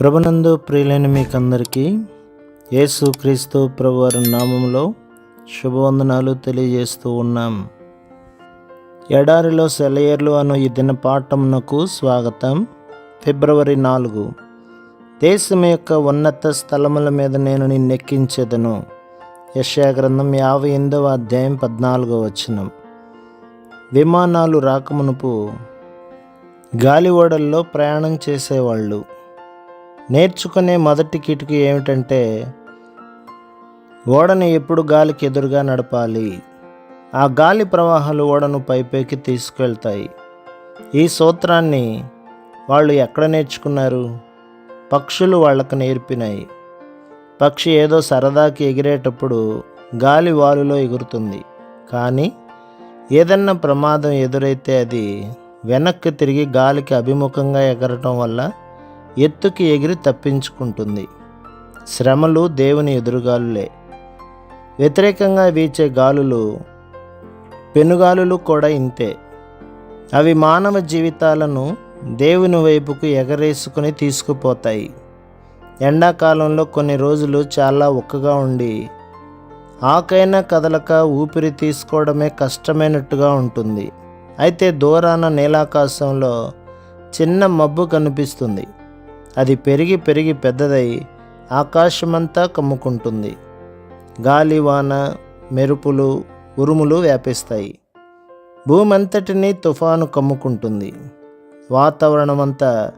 ప్రభునందు ప్రియులైన మీకందరికీ యేసు క్రీస్తు ప్రభువారి నామంలో శుభవందనాలు తెలియజేస్తూ ఉన్నాం. ఎడారిలో సెలయర్లు అను ఈ దిన పాఠమునకు స్వాగతం. ఫిబ్రవరి నాలుగు. దేశం యొక్క ఉన్నత స్థలముల మీద నేను నిన్నెక్కించేదను. యశాగ్రంథం యాభై ఎనిమిదవ అధ్యాయం పద్నాలుగో వచనం. విమానాలు రాకమునుపు గాలి ఓడల్లో ప్రయాణం చేసేవాళ్ళు. నేర్చుకునే మొదటి కిటుకు ఏమిటంటే ఓడను ఎప్పుడు గాలికి ఎదురుగా నడపాలి. ఆ గాలి ప్రవాహాలు ఓడను పైపైకి తీసుకెళ్తాయి. ఈ సూత్రాన్ని వాళ్ళు ఎక్కడ నేర్చుకున్నారు? పక్షులు వాళ్ళకు నేర్పినాయి. పక్షి ఏదో సరదాకి ఎగిరేటప్పుడు గాలి వాలులో ఎగురుతుంది. కానీ ఏదన్నా ప్రమాదం ఎదురైతే అది వెనక్కి తిరిగి గాలికి అభిముఖంగా ఎగరటం వల్ల ఎత్తుకి ఎగిరి తప్పించుకుంటుంది. శ్రమలు దేవుని ఎదురుగాలులే. వ్యతిరేకంగా వీచే గాలులు పెనుగాలులు కూడా ఇంతే. అవి మానవ జీవితాలను దేవుని వైపుకు ఎగరేసుకుని తీసుకుపోతాయి. ఎండాకాలంలో కొన్ని రోజులు చాలా ఉక్కగా ఉండి ఆకైనా కదలక ఊపిరి తీసుకోవడమే కష్టమైనట్టుగా ఉంటుంది. అయితే దూరాన నీలాకాశంలో చిన్న మబ్బు కనిపిస్తుంది. అది పెరిగి పెరిగి పెద్దదై ఆకాశమంతా కమ్ముకుంటుంది. గాలి వాన మెరుపులు ఉరుములు వ్యాపిస్తాయి. భూమంతటిని తుఫాను కమ్ముకుంటుంది. వాతావరణమంతా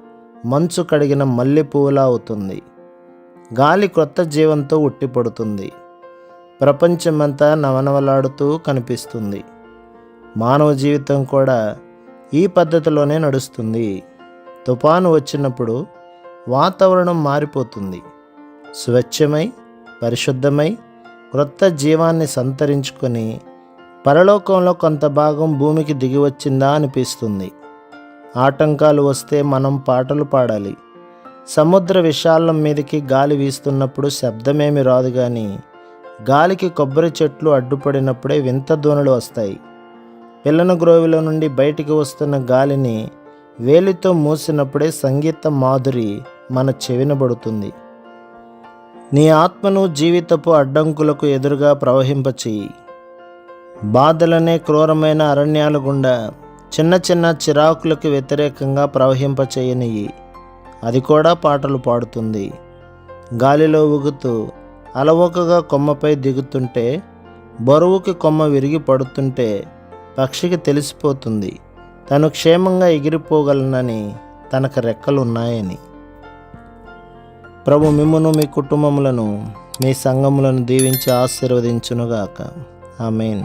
మంచు కడిగిన మల్లెపువ్వులా అవుతుంది. గాలి క్రొత్త జీవంతో ఉట్టిపడుతుంది. ప్రపంచమంతా నవనవలాడుతూ కనిపిస్తుంది. మానవ జీవితం కూడా ఈ పద్ధతిలోనే నడుస్తుంది. తుఫాను వచ్చినప్పుడు వాతావరణం మారిపోతుంది. స్వచ్ఛమై పరిశుద్ధమై క్రొత్త జీవాన్ని సంతరించుకొని పరలోకంలో కొంత భాగం భూమికి దిగి వచ్చిందా అనిపిస్తుంది. ఆటంకాలు వస్తే మనం పాటలు పాడాలి. సముద్ర విశాలం మీదకి గాలి వీస్తున్నప్పుడు శబ్దమేమి రాదు కానీ గాలికి కొబ్బరి చెట్లు అడ్డుపడినప్పుడే వింత ధ్వనులు వస్తాయి. పిల్లన గ్రోవిలో నుండి బయటికి వస్తున్న గాలిని వేలితో మూసినప్పుడే సంగీత మాధురి మన చెవినబడుతుంది నీ ఆత్మను జీవితపు అడ్డంకులకు ఎదురుగా ప్రవహింపచేయి. బాధలనే క్రూరమైన అరణ్యాల గుండా చిన్న చిన్న చిరాకులకు వ్యతిరేకంగా ప్రవహింపచేయనియి అది కూడా పాటలు పాడుతుంది. గాలిలో ఊగుతూ అలవోకగా కొమ్మపై దిగుతుంటే బరువుకి కొమ్మ విరిగి పడుతుంటే పక్షికి తెలిసిపోతుంది. తను క్షేమంగా ఎగిరిపోగలనని తనకు రెక్కలున్నాయని. ప్రభు మిమ్మను మీ కుటుంబములను మీ సంఘములను దీవించి ఆశీర్వదించునుగాక. ఆమెన్.